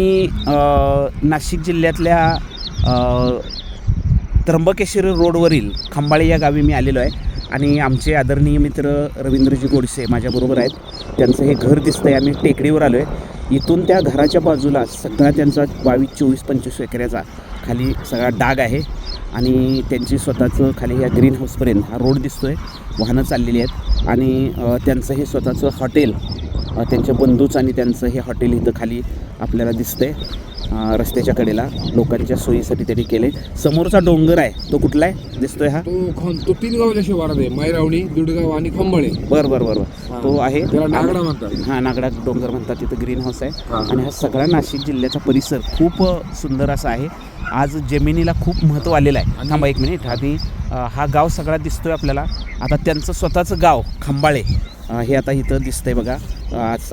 मी नाशिक जिल्ह्यातल्या त्र्यंबकेश्वर रोडवरील खंबाळे या गावी मी आलेलो आहे. आणि आमचे आदरणीय मित्र रवींद्रजी गोडसे माझ्याबरोबर आहेत. त्यांचं हे घर दिसतं आहे आम्ही टेकडीवर आलो आहे इथून त्या घराच्या बाजूला सगळा त्यांचा बावीस चोवीस पंचवीस एकऱ्याचा खाली सगळा डाग आहे. आणि त्यांची स्वतःचं खाली या ग्रीन हाऊसपर्यंत हा रोड दिसतो आहे वाहनं चाललेली आहेत. आणि त्यांचं हे स्वतःचं हॉटेल त्यांच्या बंधूचं आणि त्यांचं हे हॉटेल इथं खाली आपल्याला दिसतंय. रस्त्याच्या कडेला. लोकांच्या सोयीसाठी त्यांनी केले. समोरचा डोंगर आहे. तो कुठला आहे? दिसतोय हा? तो खं तो तीन गावच्या शिवारात आहे. मैरावणी दुडगाव आणि खंबाळे. बर बर बर बर. तो आहे. नागडा म्हणतात. हा नागडा डोंगर म्हणतात. तिथं ग्रीन हाऊस आहे. आणि हा सगळा नाशिक जिल्ह्याचा परिसर खूप सुंदर असा आहे. आज जमिनीला खूप महत्त्व आलेलं आहे. थांबा एक मिनिट. आधी हा गाव सगळा दिसतोय आपल्याला. आता त्यांचं स्वतःचं गाव खंबाळे. हे आता इथं दिसतंय बघा.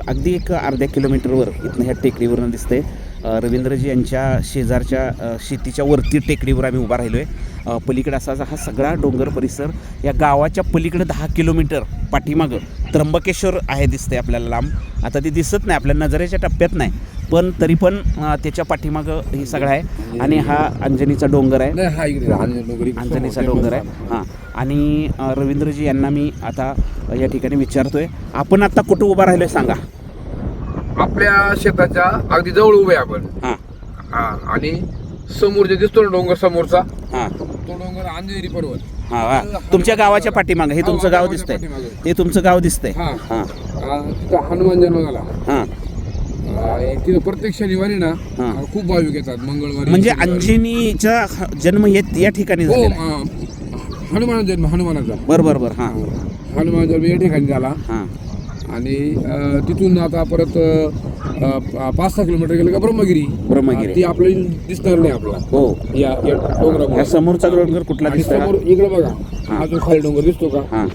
अगदी एक अर्ध्या किलोमीटरवर इथनं ह्या टेकडीवरनं दिसतंय. रवींद्रजी यांच्या शेजारच्या शेतीच्या वरती टेकडीवर आम्ही उभा राहिलो आहे पलीकडे असा हा सगळा डोंगर परिसर या गावाच्या पलीकडे दहा किलोमीटर पाठीमागं त्र्यंबकेश्वर आहे दिसतंय आपल्याला लांब. आता ते दिसत नाही आपल्या नजरेच्या टप्प्यात नाही. पण तरी पण त्याच्या पाठीमागं हे सगळं आहे. आणि हा अंजनीचा डोंगर आहे. हा अंजनीचा डोंगर आहे. हां. आणि रवींद्रजी यांना मी आता या ठिकाणी विचारतोय. आपण आता कुठं उभा राहिलोय सांगा. आपल्या शेताच्या अगदी जवळ उभे आहे आपण. हां. हा आणि समोर जे दिसतो ना डोंगर समोरचा हां. तो डोंगर अंजनेरी पर्वत हां तुमच्या गावाच्या पाठीमागं हे तुमचं गाव दिसतंय. हे तुमचं गाव दिसतंय. हा. हां. तिथं हनुमान जन्म झाला. हां. तिथं प्रत्येक शनिवारी ना हा. खूप भाविक येतात मंगळवारी म्हणजे शनिवारी. अंजनीचा जन्म हे या ठिकाणी हो झालेला आहे. आ, हनुमान जन्म हनुमानाचा बरं बरं बरं हां. हनुमान जन्म या ठिकाणी झाला. हां. आणि अ, तिथून आता परत अ, अ, पाच सहा किलोमीटर गेलं का ब्रह्मगिरी. ब्रह्मगिरी. ती आपल्याला दिसणार नाही आपला हो. या या डोंगरामुळे. या समोरचा डोंगर कुठला आणि दिसतोय? समोर इकडे बघा हा जो खाली डोंगर दिसतो का? हां.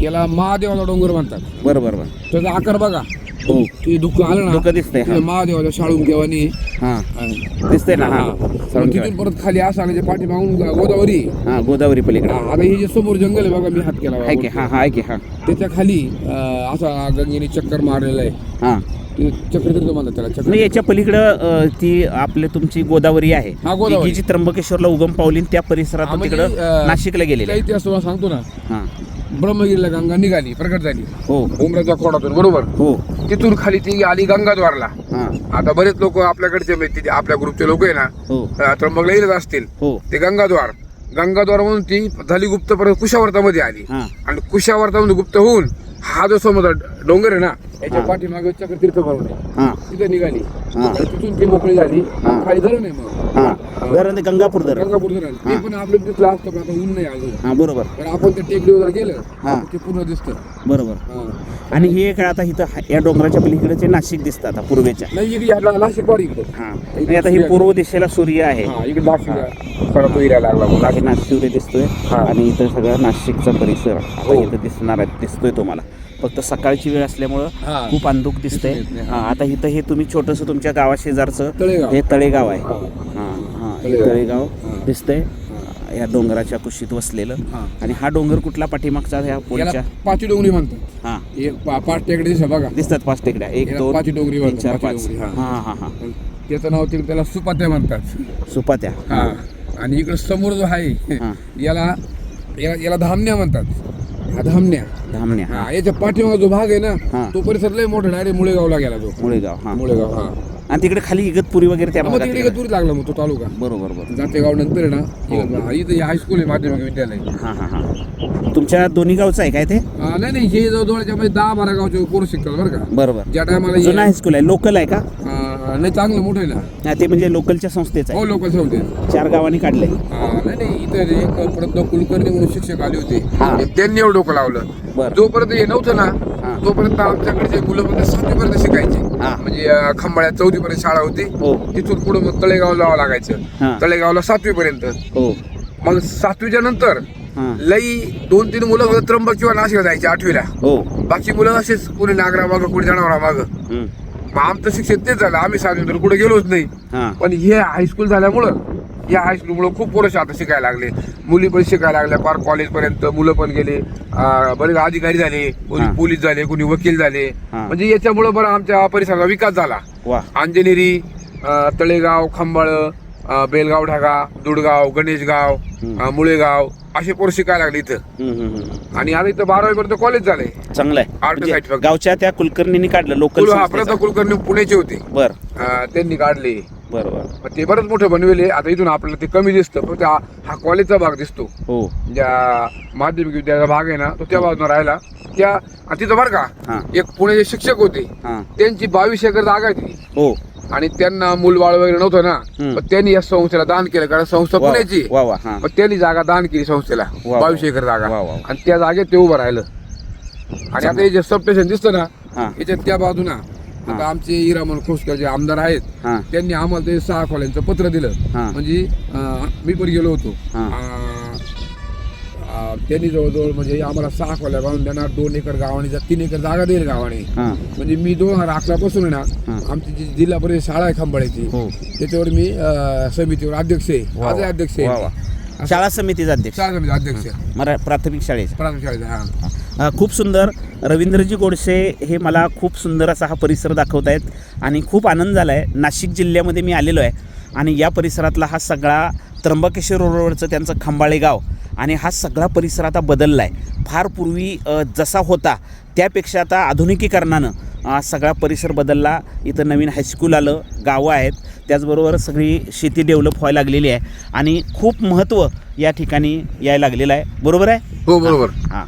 याला महादेवाला डोंगर म्हणतात. बरं बरं बरं. त्याचा आकार बघा. हो. ते दुःख आलं ना डोकं दिसतंय तिथं हां. महादेवाच्या शाळून केव्हानी हां. दिसतंय ना हां. मग तिथून परत खाली असं आलं जे पाठीमागून ग- गोदावरी. हां गोदावरी पलीकडे. हा, आता हे जे समोर जंगल आहे बघा मी हात केला. हां हां आहे की हां. त्याच्याखाली अं, असा गंगेने चक्कर मारलेला आहे. हां. ते चक्रतीर्थ म्हणतात त्याला चक्र म्हणजे याच्या पलीकडं अ, ती आपले तुमची गोदावरी आहे. हा, गोदावरी. जी त्र्यंबकेश्वरला उगम पावली त्या हा, परिसरातून म्हणजे, तिकडं अ, नाशिकला गेलेले काही इतिहास तुम्हाला सांगतो ना. हां. ब्रह्मगिरीला गंगा निघाली प्रकट झाली. हो. उमराच्या खोडातून बरोबर? हो. तिथून खाली ती आली गंगाद्वारला. हां. आता बरेच लोक आपल्याकडचे म्हणजे ते आपल्या ग्रुपचे लोक आहे ना हो. अं, त्र्यंबकला येत असतील. हो. ते गंगाद्वार. गंगाद्वार म्हणून ती झाली गुप्त परत कुशावर्तामध्ये आली. हां. आणि कुशावर्तामध्ये गुप्त होऊन हा जो समोर डोंगर आहे ना याच्या. पाठीमागे चक्रतीर्थ म्हणून आहे. हां. तिथे निघाली. हा. तिथून ती मोकळी झाली. हा. खाली धरण आहे मग. हां. धरण ते गंगापूर धरण. गंगापूर धरण. ते पण आपलं दिसलं असतं पण आता ऊन नाही अजून. हां बरोबर. आपण त्या टेकडीवर गेलं हा. ते पूर्ण दिसतं. बरोबर. हा. आणि हे काय आता इथं हा- या डोंगराच्या पलीकडेचे नाशिक दिसतात आता पूर्वेच्या. नाही इकडे ह्याला नाशिक वाडी इकडे. हां. आणि आता ही पूर्व दिशेला सूर्य आहे. हा इकडे नाशिक सगळा तो एरिया लागला मग नाशिक सूर्य दिसतोय. हा. आणि इथं सगळं नाशिकचा परिसर. आता हो. इथं दिसणार आहे. दिसतोय तुम्हाला. फक्त सकाळची वेळ असल्यामुळं हा. खूप अंधुक दिसतंय. दिसून येत नाही, हां आता इथं हे तुम्ही छोटंसं तुमच्या गावाशेजारचं तळेगाव. हे तळेगाव आहे. हा. हां हां. हे तळेगाव. तळेगाव हा. दिसतंय. या डोंगराच्या कुशीत वसलेलं. हा. आणि हा डोंगर कुठला पाठीमागचा ह्या याला पाची डोंगरी म्हणतात. हां. हे पा- पाच टेकडे दिसत बघा. दिसतात पाच टेकड्या. एक याला दोन पाची डोंगरी तीन म्हणतात, चार पाची. पाच डोंगरी, हा. हां हां हां. त्याचं नाव तिकडे त्याला सुपात्या म्हणतात. सुपात्या. हा. आणि इकडे समोर जो आहे हा. याला याला याला धामण्या म्हणतात. हा धामण्या. धामण्या हा. याच्या पाठीमागा जो भाग आहे हा. ना तो परिसर लय मोठा डायरेक्ट मुळेगावला गेला तो. मुळेगाव हां. मुळेगाव हा. आणि तिकडे खाली इगतपुरी वगैरे त्या मग भागात तिकडे तिकडे. दूर लागला मग तो तालुका. बरोबर बरोबर. जातेगाव नंतर आहे ना हो. इथं- हायस्कूल आहे माध्यमिक विद्यालय. हां हां हां. तुमच्या दोन्ही गावचं आहे काय ते? हा, नाही नाही हे जवळच्या मध्ये दहा बारा गावचे पोरं शिकतात बरं का. बरोबर. ज्या टायमाला जुना हायस्कूल आहे लोकल आहे का? नाही चांगलं मोठं आहे ना. हा, ते म्हणजे लोकलच्या संस्थेचं हो लोक होते चार गावांनी काढले नाही नाही इथं एक प्रज्ञा कुलकर्णी म्हणून शिक्षक आले होते. त्यांनी एवढं डोकं लावलं. बरं. जोपर्यंत हे नव्हतं हा. ना तोपर्यंत आमच्याकडचे मुलं फक्त सातवीपर्यंत शिकायचे. हा. म्हणजे अं, खंबाळ्यात चौथी पर्यंत शाळा होती. हो. तिथून पुढे मग तळेगाव जावं लागायचं. तळेगावला सातवी पर्यंत हो. मग सातवीच्या नंतर हां. लई दोन तीन मुलं फक्त त्र्यंबक किंवा नाशिकला जायचे आठवीला. हो. बाकी मुलं असेच कोणी नागरा मागं कोणी जनावरा मागं. मग आमचं शिक्षण तेच झालं. आम्ही तर कुठे गेलोच नाही. पण हे हायस्कूल झाल्यामुळं या हायस्कूलमुळे खूप पोरं आता शिकायला लागले. मुली पण शिकायला लागल्या. पार कॉलेज पर्यंत मुलं पण गेले. बरेच अधिकारी झाले. कोणी. पोलीस झाले कोणी वकील झाले. म्हणजे याच्यामुळे बरं आमच्या परिसराचा विकास झाला. अंजनेरी तळेगाव खंबाळ बेलगाव ढागा दुडगाव गणेशगाव मुळेगाव असे पोरं शिकायला लागले इथं. आणि आता इथं बारावी पर्यंत कॉलेज झालंय चांगलं आहे. म्हणजे side फक्त. गावच्या त्या कुलकर्णींनी काढलं लोकल कुल हा प्रथा कुलकर्णी पुण्याचे होते. बर. अं, त्यांनी काढले. बर बर मग ते बरंच मोठं बनवेले. आता इथून आपल्याला ते कमी दिसतं फक्त हा हा कॉलेजचा भाग दिसतो. हो. ज्या माध्यमिक विद्यालयाचा भाग आहे ना तो त्या बाजूला राहिला. त्या आणि तिथं बरं हा. का एक पुण्याचे शिक्षक होते. हां. त्यांची बावीस एकर जागा आहे ती हो. आणि त्यांना मूलबाळ वगैरे नव्हतं ना. मग त्यांनी या संस्थेला दान केलं कारण संस्था पुण्याची वा वा हां मग त्यांनी जागा दान केली संस्थेला वा. बावीस एकर जागा वा, वा. आणि त्या जागेत ते उभं राहिलं आणि आता हे जे सब स्टेशन दिसतं ना हां याच्यात त्या बाजूना आता आमचे हिरामन खोसकर जे आमदार आहेत हां त्यांनी आम्हाला ते सहा खोल्यांचं पत्र दिलं हां. म्हणजे अं, मी पण गेलो होतो हां. अं, त्यांनी जवळजवळ म्हणजे आम्हाला सहा खोल्या बांधून देणार दोन एकर गावाने जा- तीन एकर जागा देईल गावाने. हां. म्हणजे मी दोन हजार अकरा पासून आहे ना. आमची जी जिल्हा परिषद शाळा आहे खंबाळ्याची हो. त्याच्यावर मी अं, समितीवर अध्यक्ष आहे. वा, आजही वा. अध्यक्ष वा, आहे. वा. शाळा समितीचा अध्यक्ष. शाळा समिती अध्यक्ष आहे. मरा प्राथमिक शाळेचा. प्राथमिक शाळेचा हा. अ, खूप सुंदर. रवींद्रजी गोडसे हे मला खूप सुंदर असा हा परिसर दाखवत आहेत आणि खूप आनंद झाला आहे नाशिक जिल्ह्यामध्ये मी आलेलो आहे आणि या परिसरातला हा सगळा त्र्यंबकेश्वर रोडवरचं त्यांचं खंबाळे गाव आणि हा सगळा परिसर आता बदलला आहे फार पूर्वी जसा होता त्यापेक्षा आता आधुनिकीकरणानं सगळा परिसर बदलला. इथं नवीन हायस्कूल आलं गावं आहेत. त्याचबरोबर सगळी शेती डेव्हलप व्हायला लागलेली आहे. आणि खूप महत्त्व या ठिकाणी यायला लागलेलं आहे. बरोबर आहे? हो बरोबर. हां.